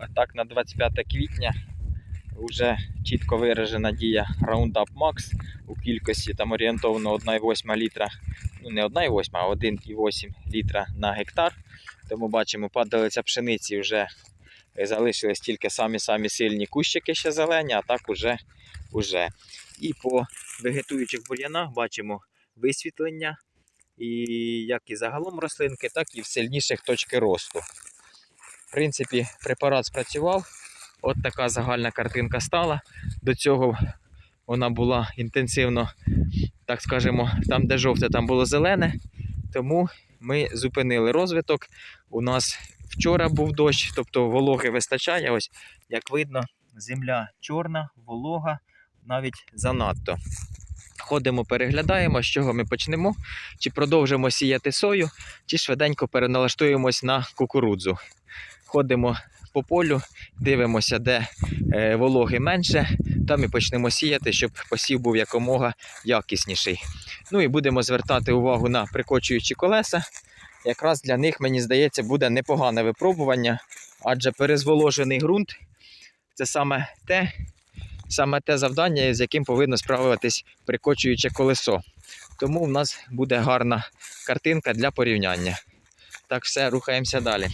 А так на 25 квітня вже чітко виражена дія Roundup Max у кількості там орієнтовно 1,8 літра, ну не 1,8, а 1,8 літра на гектар. Тому бачимо, падалиця пшениці вже е, залишились тільки самі-самі сильні кущики ще зелені, а так уже, уже. І по вегетуючих бур'янах бачимо висвітлення, і як і загалом рослинки, так і в сильніших точки росту. Принципі, препарат спрацював. От така загальна картинка стала. До цього вона була інтенсивно, так скажемо, там, де жовте, там було зелене. Тому ми зупинили розвиток. У нас вчора був дощ, тобто вологи вистачає. Ось, як видно, земля чорна, волога, навіть занадто. Ходимо, переглядаємо, з чого ми почнемо, чи продовжимо сіяти сою, чи швиденько переналаштуємось на кукурудзу. Ходимо по полю, дивимося, де е, вологи менше, там і почнемо сіяти, щоб посів був якомога якісніший. Ну і будемо звертати увагу на прикочуючі колеса. Якраз для них, мені здається, буде непогане випробування, адже перезволожений ґрунт це саме те, саме те завдання, з яким повинно справитись прикочуюче колесо. Тому в нас буде гарна картинка для порівняння. Так, все, рухаємося далі.